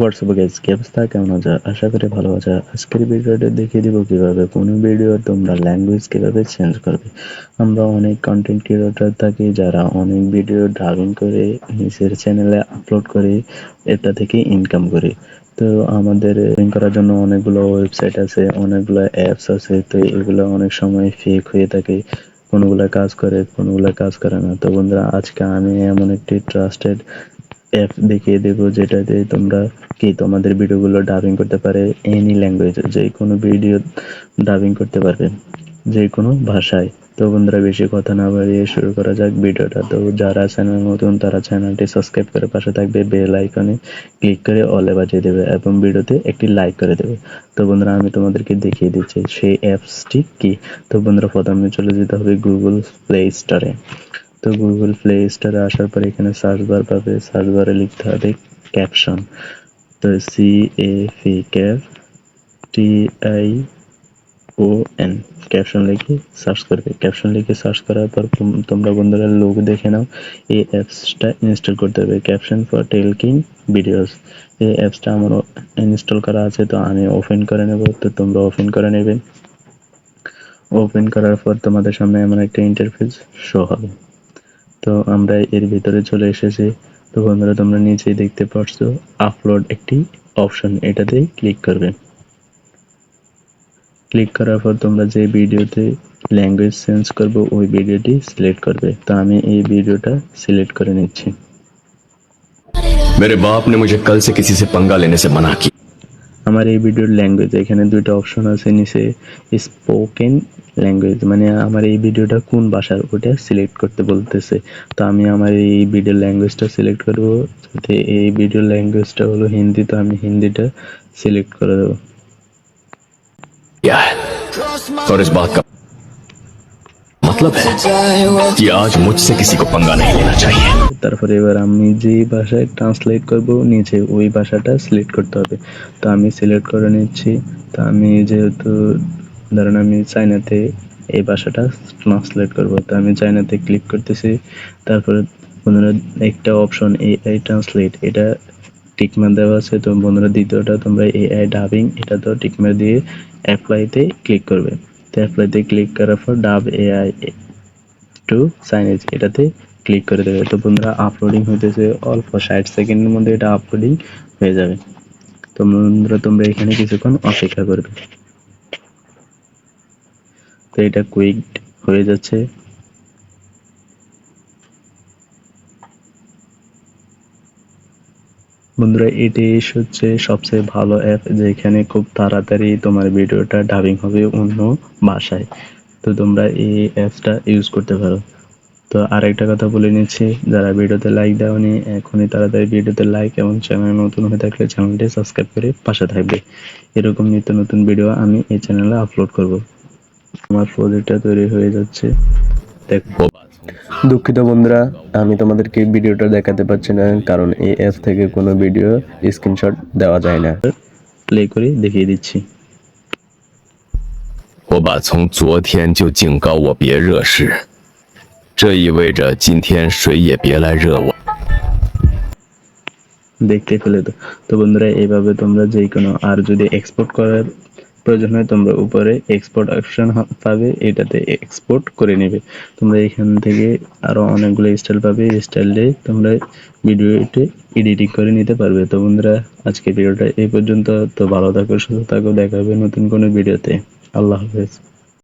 WhatsApp guys কি অবস্থা, কেমন আছো? আশা করি ভালো আছো। আজকের ভিডিওটা দেখিয়ে দিব কীভাবে, কোনো ভিডিও তোমরা ল্যাঙ্গুয়েজ কীভাবে চেঞ্জ করবে। আমরা অনেক কন্টেন্ট ক্রিয়েটর থাকি যারা অনেক ভিডিও ড্রাবিং করে নিজের চ্যানেলে আপলোড করে, এটা থেকে ইনকাম করে। তো আমাদের করার জন্য অনেকগুলো ওয়েবসাইট আছে, অনেকগুলো অ্যাপস আছে, তো এগুলো অনেক সময় ফেক হয়ে থাকে। কোনোগুলো কাজ করে, কোনোগুলো কাজ করে না। তো বন্ধুরা, আজকে আমি এমন একটি ট্রাস্টেড অ্যাপ দেখিয়ে দেবো, যেটাতে তোমরা কি তোমাদের ভিডিওগুলো ডাবিং করতে পারে এনি ল্যাঙ্গুয়েজে যে কোনো ভিডিও ডাবিং করতে পারবে যে কোনো ভাষায়। তো বন্ধুরা, বেশি কথা না বাড়িয়ে শুরু করা যাক ভিডিওটা। তো যারা চ্যানেল নতুন, তারা চ্যানেলটি সাবস্ক্রাইব করে পাশে থাকবে বেল আইকনে ক্লিক করে অলে বাজিয়ে দেবে এবং ভিডিওতে একটি লাইক করে দেবে। তো বন্ধুরা, আমি তোমাদেরকে দেখিয়ে দিচ্ছি সেই অ্যাপসটি কি। তো বন্ধুরা, প্রথমে চলে যেতে হবে গুগল প্লে স্টোরে তো গুগল প্লে স্টোরে আসার পর এখানে সার্চ বার পাবে। সার্চ বারে লিখতে হবে ক্যাপশন তো C A P cap T I O N caption লিখে সার্চ করবে। ক্যাপশন লিখে সার্চ করার পর তোমরা বন্ধুরা লোক দেখে নাও। এই অ্যাপসটা ইনস্টল করতে হবে। ক্যাপশন ফর টেলকিং ভিডিওস এই অ্যাপসটা আমার ইনস্টল করা আছে, তো আমি ওপেন করে নেব। তো তোমরা ওপেন করে নেবে। ওপেন করার পর তোমাদের সামনে এমন একটা ইন্টারফেস শো হবে। তো আমরা এর ভিতরে চলে এসেছি তো বন্ধুরা তোমরা নিচেই দেখতে পাচ্ছো আপলোড একটি অপশন এটাতেই ক্লিক করবে ক্লিক করার পর তোমরা যে ভিডিওতে ল্যাঙ্গুয়েজ চেঞ্জ করব ওই ভিডিওটি সিলেক্ট করবে তো আমি এই ভিডিওটা সিলেক্ট করে নিচ্ছি मेरे बाप ने मुझे कल से किसी से पंगा लेने से मना किया আমার এই ভিডিওর ল্যাঙ্গুয়েজ এখানে দুইটা অপশন আছে, নিচে স্পোকেন ল্যাঙ্গুয়েজ মানে আমার এই ভিডিওটা কোন ভাষার ওটা সিলেক্ট করতে বলতেছে। তো আমি আমার এই ভিডিও ল্যাঙ্গুয়েজটা সিলেক্ট করব, যাতে এই ভিডিও ল্যাঙ্গুয়েজটা হলো হিন্দি, তো আমি হিন্দিটা সিলেক্ট করে দেবো। मतलब है कि आज मुझसे किसी को पंगा नहीं लेना चाहिए তারপরে এবার আমি যে ভাষায় ট্রান্সলেট করব নিচে ওই ভাষাটা সিলেক্ট করতে হবে তো আমি সিলেক্ট করে নিচ্ছি তো আমি যেহেতু ধরেন আমি চাইনাতে এই ভাষাটা ট্রান্সলেট করব তো আমি চাইনাতে ক্লিক করতেছি তারপরে বন্ধুরা একটা অপশন এআই ট্রান্সলেট এটা টিকমার দেওয়া আছে তো বন্ধুরা দ্বিতীয়টা তোমরা এআই ডাবিং এটা তো টিকমার দিয়ে অ্যাপ্লাইতে ক্লিক করবে তো অ্যাপ্লাইতে ক্লিক করার পর ডাব এআই টু সাইনেজ এটাতে ক্লিক করে দেবে। তো বন্ধুরা আপলোডিং হইতেছে অল্প ষাট সেকেন্ডের মধ্যে এটা আপলোডিং হয়ে যাবে। তো বন্ধুরা, তোমরা এখানে কিছুক্ষণ অপেক্ষা করবে। তো এটা কুইক হয়ে যাচ্ছে। বন্ধুরা, এটি হচ্ছে সবচেয়ে ভালো অ্যাপ যেখানে খুব তাড়াতাড়ি তোমার ভিডিওটা ডাবিং হবে অন্য ভাষায় তো তোমরা এই অ্যাপসটা ইউজ করতে পারো। তো আরেকটা কথা বলে নিচ্ছি, যারা ভিডিওতে লাইক দেওনি, এখনই তাড়াতাড়ি ভিডিওতে লাইক এবং চ্যানেল নতুন হয়ে থাকলে চ্যানেলটি সাবস্ক্রাইব করে পাশে থাকবে। এরকম নিত্য নতুন ভিডিও আমি এই চ্যানেলে আপলোড করব। আমার প্রজেক্টটা তৈরি হয়ে যাচ্ছে। দেখো দুঃখিত বন্ধুরা আমি তোমাদেরকে ভিডিওটা দেখাতে পারছি না কারণ এই অ্যাপ থেকে কোনো ভিডিও স্ক্রিনশট দেওয়া যায় না প্লে করে দেখিয়ে দিচ্ছি 我爸从昨天就警告我别惹事，这意味着今天谁也别来惹我。 দেখতে পেলে তো তো বন্ধুরা এইভাবে তোমরা যে কোনো আর যদি এক্সপোর্ট করার প্রয়োজন হয় তোমরা উপরে এক্সপোর্ট অপশন পাবে, এটাতে এক্সপোর্ট করে নেবে। তোমরা এখান থেকে আরও অনেকগুলো স্টাইল পাবে স্টাইল দিয়ে তোমরা ভিডিওটি এডিটিং করে নিতে পারবে। তো বন্ধুরা আজকে ভিডিওটা এই পর্যন্ত। তো ভালো থাকো, সুস্থ থাকো, দেখা হবে নতুন কোনো ভিডিওতে। আল্লাহ হাফেজ।